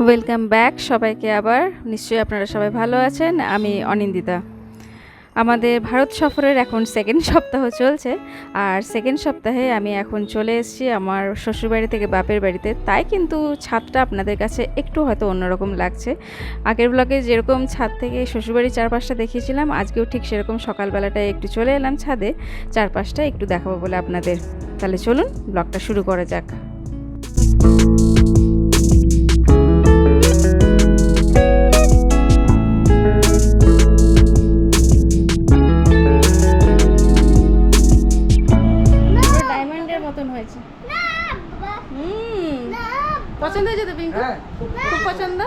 Welcome back সবাইকে আবার। নিশ্চয়ই আপনারা সবাই ভালো আছেন। আমি অনিন্দিতা। আমাদের ভারত সফরের এখন সেকেন্ড সপ্তাহ চলছে। আর সেকেন্ড সপ্তাহে আমি এখন চলে এসেছি আমার শ্বশুরবাড়ি থেকে বাপের বাড়িতে। তাই কিন্তু ছাদটা আপনাদের কাছে একটু হয়তো অন্যরকম লাগছে। আগের ব্লগে যেরকম ছাদ থেকে শ্বশুরবাড়ির চারপাশটা দেখিয়েছিলাম, আজকেও ঠিক সেরকম সকালবেলাটায় একটু চলে এলাম ছাদে। চারপাশটা একটু দেখাবো বলে আপনাদের। তাহলে চলুন ব্লগটা শুরু করা যাক। খুব পছন্দ?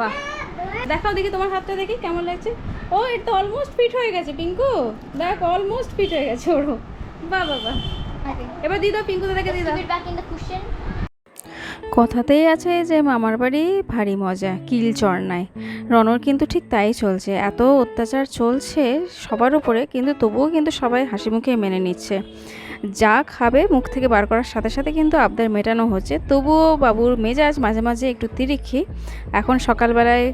বাহ। দেখাও দেখি তোমার হাতটা দেখি কেমন লাগছে? ও এটা তো অলমোস্ট ফিট হয়ে গেছে পিঙ্কু। দেখ অলমোস্ট ফিট হয়ে গেছে ওরও। বাহ বাহ বাহ। এবার দিদা দাও পিঙ্কু দাদাকে দিয়ে কথাতেই আছে যে মামার বাড়ি ভারী মজা, কিল চড়নায় রনর কিন্তু ঠিক তাই চলছে, এত অত্যাচার চলছে সবার উপরে, কিন্তু তবুও কিন্তু সবাই হাসি মুখে মেনে নিচ্ছে। যা খাবে মুখ থেকে বার করার সাথে সাথে কিন্তু আবদার মেটানো হচ্ছে, তবুও বাবুর মেজাজ মাঝে মাঝে একটু তিরিক্ষি। এখন সকালবেলায়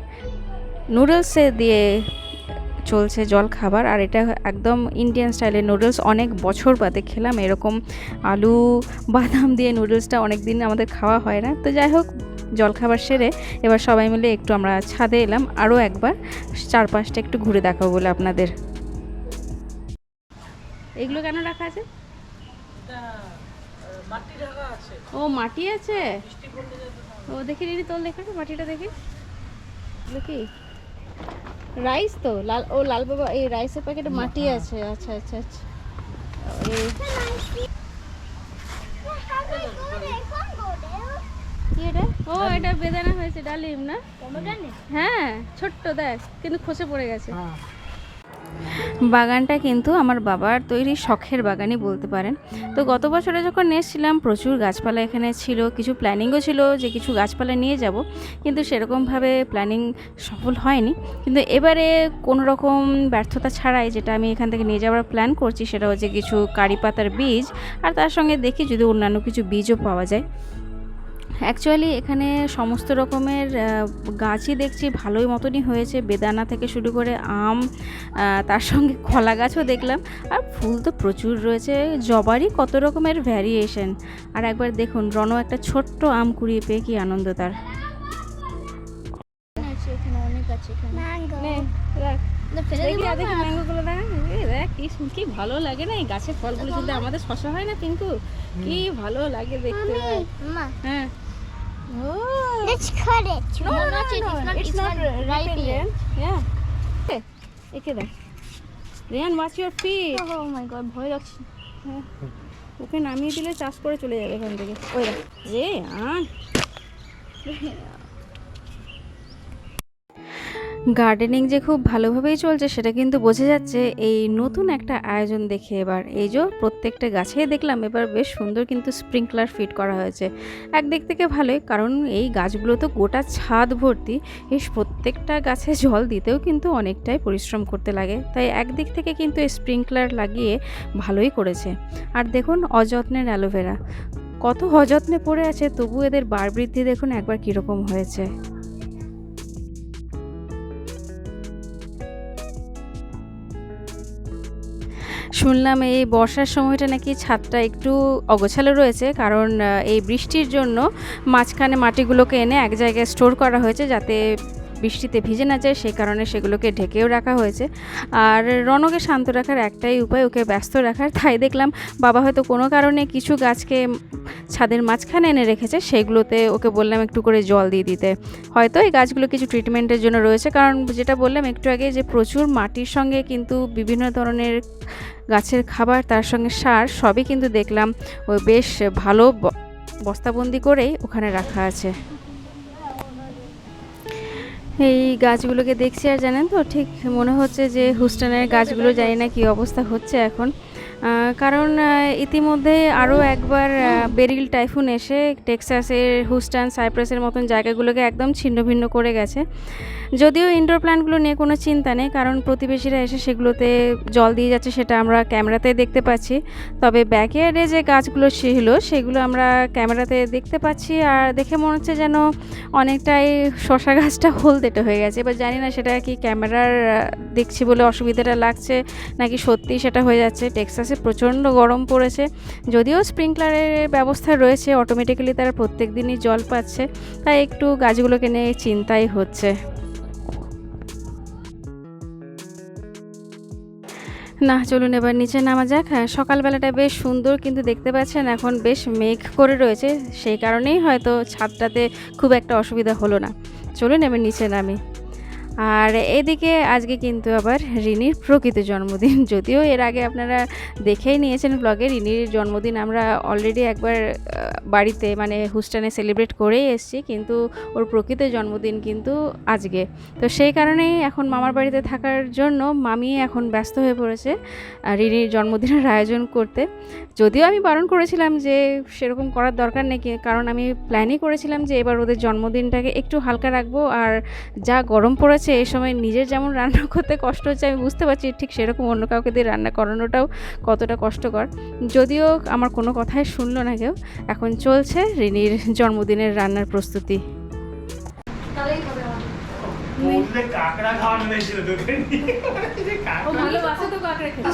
নুডলসে দিয়ে চলছে জল খাবার আর এটা একদম ইন্ডিয়ান স্টাইলের নুডলস অনেক বছর বাদে খেলাম এরকম আলু বাদাম দিয়ে নুডলসটা অনেক দিন আমাদের খাওয়া হয় না। তো যাই হোক জল খাবার সেরে এবার সবাই মিলে একটু আমরা ছাদে এলাম। আরও একবার চারপাশটা একটু ঘুরে দেখাবো বলে আপনাদের। এগুলো কেন রাখা আছে? মাটি আছে। ও মাটি আছে? ও দেখি দিদি তোল দেখা মাটিটা দেখি। এগুলো কি? রাইস তো লাল ও লাল বাবা এই রাইসের প্যাকেটে মাটি আছে আচ্ছা আচ্ছা আচ্ছা। কি এটা? ও এটা বেদানা হয়েছে ডালিম না? হ্যাঁ ছোট্ট দেখ কিন্তু খসে পড়ে গেছে। হ্যাঁ। বাগানটা কিন্তু আমার বাবার তৈরি শখের বাগানই বলতে পারেন। তো গত বছরে যখন নিয়ে এসেছিলাম, প্রচুর গাছপালা এখানে ছিল, কিছু প্ল্যানিংও ছিল যে কিছু গাছপালা নিয়ে যাব। কিন্তু সেরকমভাবে প্ল্যানিং সফল হয়নি। কিন্তু এবারে কোনো রকম ব্যর্থতা ছাড়াই যেটা আমি এখান থেকে নিয়ে যাওয়ার প্ল্যান করছি, সেটা হচ্ছে কিছু কারি পাতার বীজ, আর তার সঙ্গে দেখি যদি অন্যান্য কিছু বীজও পাওয়া যায়। অ্যাকচুয়ালি এখানে সমস্ত রকমের গাছই দেখছি ভালোই মতনই হয়েছে। বেদানা থেকে শুরু করে আম তার সঙ্গে কলা গাছও দেখলাম। আর ফুল তো প্রচুর রয়েছে। জবারই কত রকমের ভ্যারিয়েশন আর একবার দেখুন রণ একটা ছোট্ট আম কুড়িয়ে পেয়ে কি আনন্দ তার। কি ভালো লাগে না এই গাছের ফলগুলো। যদি আমাদের শশা হয় না কিন্তু কি ভালো লাগে দেখতে। দেখ। হ্যাঁ। ও let's cut it. No, No, no, not yet. no, It's not, it's not not ripe here. yet. Yeah. Okay, দেখ Ryan watch your feet Oh my god, ভয় লাগছে। ওকে নামিয়ে দিলে চাষ করে চলে যাবে এখান থেকে ওই রে আন গার্ডেনিং যে খুব ভালোভাবেই চলছে সেটা কিন্তু বোঝা যাচ্ছে এই নতুন একটা আয়োজন দেখে এবার। এই যে প্রত্যেকটা গাছেই দেখলাম এবার বেশ সুন্দর কিন্তু স্প্রিংকলার ফিট করা হয়েছে। একদিক থেকে ভালোই, কারণ এই গাছগুলো তো গোটা ছাদ ভর্তি এই প্রত্যেকটা গাছে জল দিতেও কিন্তু অনেকটাই পরিশ্রম করতে লাগে। তাই একদিক থেকে কিন্তু এই স্প্রিংকলার লাগিয়ে ভালোই করেছে। আর দেখুন অযত্নের অ্যালোভেরা। কত অযত্নে পড়ে আছে তবু এদের বার বৃদ্ধি দেখুন একবার কীরকম হয়েছে। শুনলাম এই বর্ষার সময়টা নাকি ছাদটা একটু অগোছালো রয়েছে, কারণ এই বৃষ্টির জন্য মাঝখানে মাটিগুলোকে এনে এক জায়গায় স্টোর করা হয়েছে যাতে বৃষ্টিতে ভিজে না যায়, সেই কারণে সেগুলোকে ঢেকেও রাখা হয়েছে। আর রনকে শান্ত রাখার একটাই উপায়, ওকে ব্যস্ত রাখার। তাই দেখলাম বাবা হয়তো কোনো কারণে কিছু গাছকে ছাদের মাঝখানে এনে রেখেছে, সেগুলোতে ওকে বললাম একটু করে জল দিয়ে দিতে। হয়তো এই গাছগুলো কিছু ট্রিটমেন্টের জন্য রয়েছে, কারণ যেটা বললাম একটু আগে যে প্রচুর মাটির সঙ্গে কিন্তু বিভিন্ন ধরনের গাছের খাবার, তার সঙ্গে সার, সবই কিন্তু দেখলাম, ও বেশ ভালো বস্তাবন্দি করেই ওখানে রাখা আছে। এই গাছগুলোকে দেখছি আর জানেন তো, ঠিক মনে হচ্ছে যে হুস্টানের গাছগুলো জানি না কি অবস্থা হচ্ছে এখন। কারণ ইতিমধ্যে আরও একবার বেরিল টাইফুন এসে টেক্সাসের, হুস্টান, সাইপ্রাসের মতন জায়গাগুলোকে একদম ছিন্ন ভিন্ন করে গেছে। যদিও ইনডোর প্ল্যান্টগুলো নিয়ে কোনো চিন্তা নেই, কারণ প্রতিবেশীরা এসে সেগুলোতে জল দিয়ে যাচ্ছে সেটা আমরা ক্যামেরাতে দেখতে পাচ্ছি। তবে ব্যাকয়ার্ডে যে গাছগুলো ছিল, সেগুলো আমরা ক্যামেরাতে দেখতে পাচ্ছি, আর দেখে মনে হচ্ছে যেন অনেকটাই শশা গাছটা হলদেটে হয়ে গেছে। এবার জানি না সেটা কি ক্যামেরার দেখছি বলে অসুবিধাটা লাগছে, নাকি সত্যি সেটা হয়ে যাচ্ছে। টেক্সাসে প্রচণ্ড গরম পড়েছে। যদিও স্প্রিংকলারের ব্যবস্থা রয়েছে অটোমেটিক্যালি তারা প্রত্যেক দিনই জল পাচ্ছে, তাই একটু গাছগুলোকে নিয়ে চিন্তাই হচ্ছে। না, চলুন এবার নিচে নামা যাক। হ্যাঁ সকালবেলাটা বেশ সুন্দর, কিন্তু দেখতে পাচ্ছেন এখন বেশ মেঘ করে রয়েছে, সেই কারণেই হয়তো ছাদটাতে খুব একটা অসুবিধা হলো না। চলুন এবার নিচে নামি। আর এদিকে আজকে কিন্তু আবার রিনির প্রকৃত জন্মদিন। যদিও এর আগে আপনারা দেখেই নিয়েছেন ব্লগে রিনির জন্মদিন আমরা অলরেডি একবার বাড়িতে মানে হুস্টানে সেলিব্রেট করেই এসেছি, কিন্তু ওর প্রকৃত জন্মদিন কিন্তু আজকে। তো সেই কারণেই এখন মামার বাড়িতে থাকার জন্য মামি এখন ব্যস্ত হয়ে পড়েছে রিনির জন্মদিনের আয়োজন করতে। যদিও আমি বারণ করেছিলাম যে সেরকম করার দরকার নেই কারণ আমি প্ল্যানই করেছিলাম যে এবার ওদের জন্মদিনটাকে একটু হালকা রাখব, আর যা গরম পড়েছে এই সময় নিজের যেমন রান্না করতে কষ্ট হচ্ছে আমি বুঝতে পারছি ঠিক সেরকম অন্য কাউকে দিয়ে রান্না করানোটাও কতটা কষ্টকর। যদিও আমার কোনো কথাই শুনলো না কেউ এখন চলছে রিনির জন্মদিনের রান্নার প্রস্তুতি।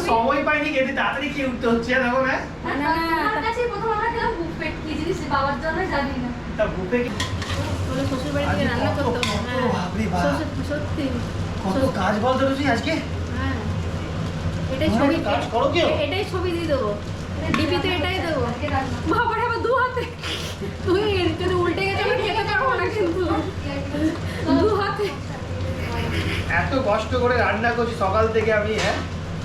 সময় পাইনি খেতে তাড়াতাড়ি খেয়ে উঠতে হচ্ছে দেখো না? বাবার জন্য জানি না। তা শ্বশুর বাড়ি থেকে রান্না করতো বাপরে সত্যি কত কাজ বলতো তুই আজকে? হ্যাঁ। এটাই ছবি। কাজ করো কেউ? এটাই ছবি দিয়ে দেবো। ডিপিতে এটাই দেবো। বাবার আবার দু হাতে। তুই যদি উল্টে গেছে আমি খেতে পারব না কিন্তু। দু হাতে। এত কষ্ট করে রান্না করছি সকাল থেকে আমি হ্যাঁ?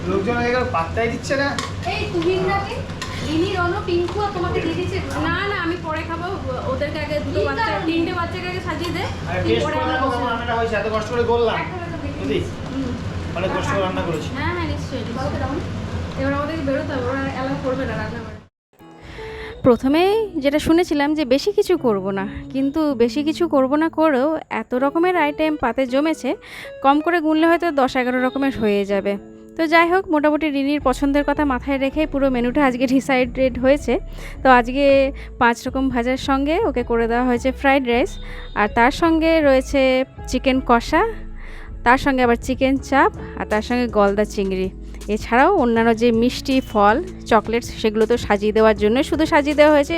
লোকজন পাত্তাই দিচ্ছে না। এই তুহিন নাকি? রিনি রনো পিঙ্কু আর তোমাকে দিয়ে দিচ্ছে না না আমি পরে খাব। ওদেরকে আগে দুটো বাচ্চা তিনটে বাচ্চাকে আগে সাজিয়ে দে। আর তুই টেস্ট পরে দেখো বসে। রান্নাটা হয়েছে এত কষ্ট করে করলাম। অনেক কষ্ট করে রান্না করেছি। হ্যাঁ হ্যাঁ নিশ্চয়ই এবার আমাদেরকে বেরোতে হবে ওরা অ্যালাউ করবে না রান্না করে। প্রথমেই যেটা শুনেছিলাম যে বেশি কিছু করব না কিন্তু বেশি কিছু করব না করেও এত রকমের আইটেম পাতে জমেছে কম করে গুনলে হয়তো দশ এগারো রকমের হয়ে যাবে। তো যাই হোক, মোটামুটি রিনির পছন্দের কথা মাথায় রেখে পুরো মেনুটা আজকে ডিসাইডেড হয়েছে। তো আজকে পাঁচ রকম ভাজার সঙ্গে ওকে করে দেওয়া হয়েছে ফ্রাইড রাইস আর তার সঙ্গে রয়েছে চিকেন কষা, তার সঙ্গে আবার চিকেন চাপ আর তার সঙ্গে গলদা চিংড়ি। এছাড়াও অন্যান্য যে মিষ্টি ফল চকলেটস সেগুলো তো সাজিয়ে দেওয়ার জন্য শুধু সাজিয়ে দেওয়া হয়েছে।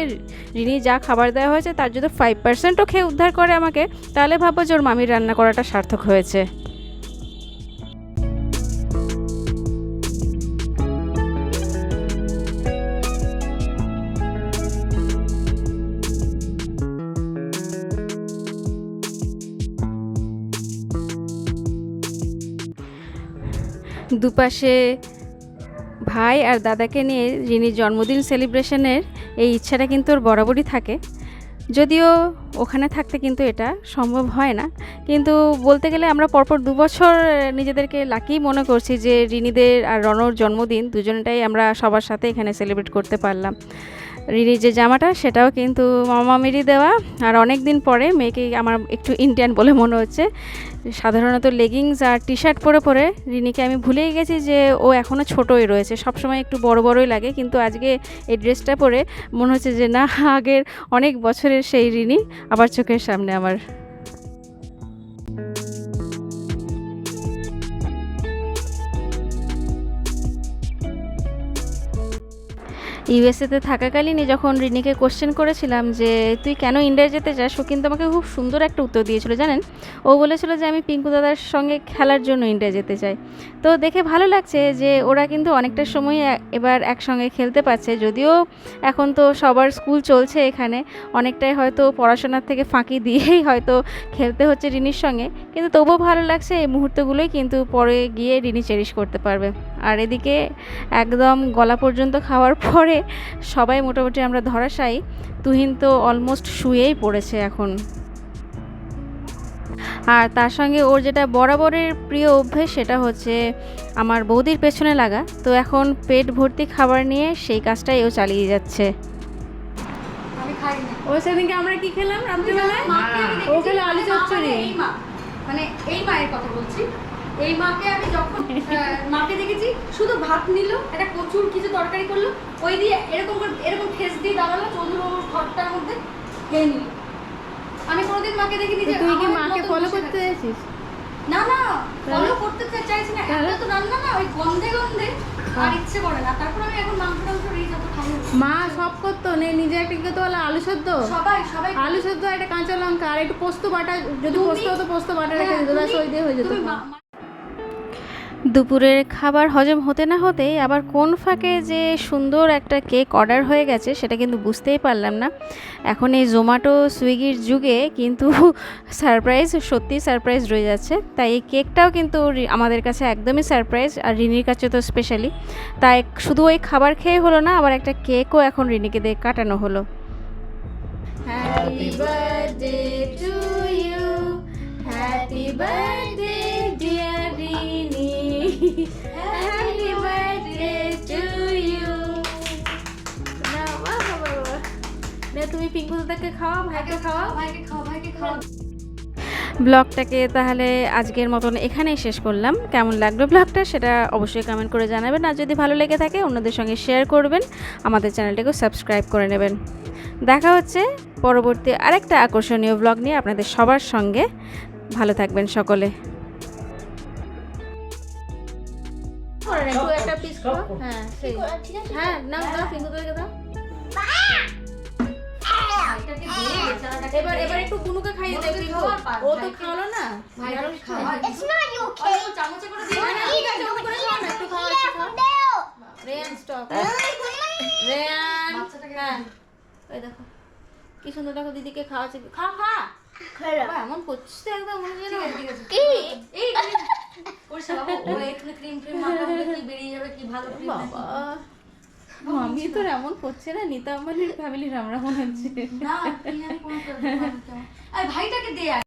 রিনি যা খাবার দেওয়া হয়েছে, তার যদি ফাইভ পার্সেন্টও খেয়ে উদ্ধার করে আমাকে। তাহলে ভাববো যে ওর মামির রান্না করাটা সার্থক হয়েছে। দুপাশে ভাই আর দাদাকে নিয়ে রিনির জন্মদিন সেলিব্রেশনের এই ইচ্ছাটা কিন্তু ওর বরাবরই থাকে। যদিও ওখানে থাকতে কিন্তু এটা সম্ভব হয় না। কিন্তু বলতে গেলে আমরা পরপর দু বছর নিজেদেরকে লাকি মনে করছি যে রিনিদের আর রনর জন্মদিন দুজনটাই আমরা সবার সাথে এখানে সেলিব্রেট করতে পারলাম। রিনির যে জামাটা, সেটাও কিন্তু মামা মেরি দেওয়া। আর অনেক দিন পরে মেয়েকে আমার একটু ইন্ডিয়ান বলে মনে হচ্ছে, সাধারণত লেগিংস আর টি শার্ট পরে পরে রিনিকে আমি ভুলেই গেছি যে ও এখনও ছোটোই রয়েছে। সবসময় একটু বড় বড়ই লাগে, কিন্তু আজকে এই ড্রেসটা পরে মনে হচ্ছে যে না, আগের অনেক বছরের সেই রিনি আবার চোখের সামনে আমার। ইউএসএতে থাকাকালীনই যখন রিনিকে কোশ্চেন করেছিলাম যে, তুই কেন ইন্ডিয়া যেতে চাস? ও কিন্তু আমাকে খুব সুন্দর একটা উত্তর দিয়েছিল, জানেন? ও বলেছিল যে, আমি পিঙ্কু দাদার সঙ্গে খেলার জন্য ইন্ডিয়া যেতে চাই। তো দেখে ভালো লাগছে যে, ওরা কিন্তু অনেকটা সময় এবার একসঙ্গে খেলতে পারছে। যদিও এখন তো সবার স্কুল চলছে এখানে, অনেকটাই হয়তো পড়াশোনার থেকে ফাঁকি দিয়েই হয়তো খেলতে হচ্ছে রিনির সঙ্গে। কিন্তু তবুও ভালো লাগছে এই মুহূর্তগুলোই কিন্তু পরে গিয়ে রিনি চেরিশ করতে পারবে। আর এদিকে একদম গলা পর্যন্ত খাওয়ার পরে সবাই মোটামুটি আমরা ধরাশাই তুহিন তো অলমোস্ট শুয়েই পড়েছে এখন। আর তার সঙ্গে ওর যেটা বরাবরের প্রিয় অভ্যেস সেটা হচ্ছে আমার বৌদির পেছনে লাগা। তো এখন পেট ভর্তি খাবার নিয়ে সেই কাজটাই ও চালিয়ে যাচ্ছে। সেদিনকে আমরা কি খেলাম? রাত্রিবেলায়? ও খেলো আলু চচ্চড়ি। মানে এই মায়ের কথা বলছি। এই মাকে আমি যখন মাকে দেখেছি শুধু ভাত নিল একটা প্রচুর কিছু তরকারি করল ওই দিয়ে এরকম করে এরকম ঠেস দিয়ে দাঁড়াল চৌধুরী ঘরটার মধ্যে খেয়ে নিল। আমি কোনোদিন মাকে দেখিনি যে তুই কি মাকে ফলো করতে। এসেছিস না না ফলো করতে চাইছি না? এত তো রান্না না ওই গন্ধে গন্ধে আর ইচ্ছে করে না। তারপর আমি এখন মাংস টাংস এই যত খাই। মা সব করতো নে নিজে একটা কি বলে আলু সেদ্ধ। সবাই সবাই আলু সেদ্ধ একটা কাঁচা লঙ্কা আর একটু পোস্ত বাটা যদি পোস্ত হতো পোস্ত বাটা রেখে হ্যাঁ, দিত ব্যাস ওই দিয়ে হয়ে যেত। দুপুরের খাবার হজম হতে না হতেই আবার কোন ফাঁকে যে সুন্দর একটা কেক অর্ডার হয়ে গেছে, সেটা কিন্তু বুঝতেই পারলাম না। এখন এই জোম্যাটো সুইগির যুগে কিন্তু সারপ্রাইজ, সত্যিই সারপ্রাইজ রয়ে যাচ্ছে। তাই এই কেকটাও কিন্তু আমাদের কাছে একদমই সারপ্রাইজ, আর রিনির কাছে তো স্পেশালি তাই শুধু ওই খাবার খেয়ে হলো না, আবার একটা কেকও এখন রিনিকে দিয়ে কাটানো হলো। To you happy birthday dear Rini happy birthday to you না বাবা বাবা না তুমি পিঙ্কু দাদাকে খাওয়া ভাইকে খাওয়া ভাইকে খাও ভাইকে খাও ব্লগটাকে তাহলে আজকের মতন এখানেই শেষ করলাম। কেমন লাগল ব্লগটা সেটা অবশ্যই কমেন্ট করে জানাবেন। আর যদি ভালো লেগে থাকে অন্যদের সঙ্গে শেয়ার করবেন। আমাদের চ্যানেলটাকেও সাবস্ক্রাইব করে নেবেন। দেখা হচ্ছে পরবর্তী আরেকটা আকর্ষণীয় ব্লগ নিয়ে আপনাদের সবার সঙ্গে। ভালো থাকবেন সকলে। হ্যাঁ সেই। হ্যাঁ না দাও পিঙ্কু দাদাকে দাও। ভাইটাকে দিয়ে বেচারাটাকে এবার এবার একটু কুনুকে খাইয়ে দে পিঙ্কু ও তো খাওয়ালো না? ভাইটাকে খাওয়া। It's not okay. অল্প চামচে করে দিয়ে না, না না, ঠিক আছে, ও করে খাও না, একটু খাও, একটু খাও। রেয়ান স্টপ রেয়ান হ্যাঁ। ওই দেখো কি সুন্দর দেখো দিদিকে খাওয়াচ্ছে। খা খা। এমন করছিস তো একদম মনে যেন- ঠিক আছে এই ওর ও এখানে ক্রিম কি বেরিয়ে যাবে কি ভালো ক্রিম বাবা। মামি তো এমন করছে না নিতা আম্বানির ফ্যামিলির আমরা মনে হচ্ছে। না কোন ভাইটাকে দে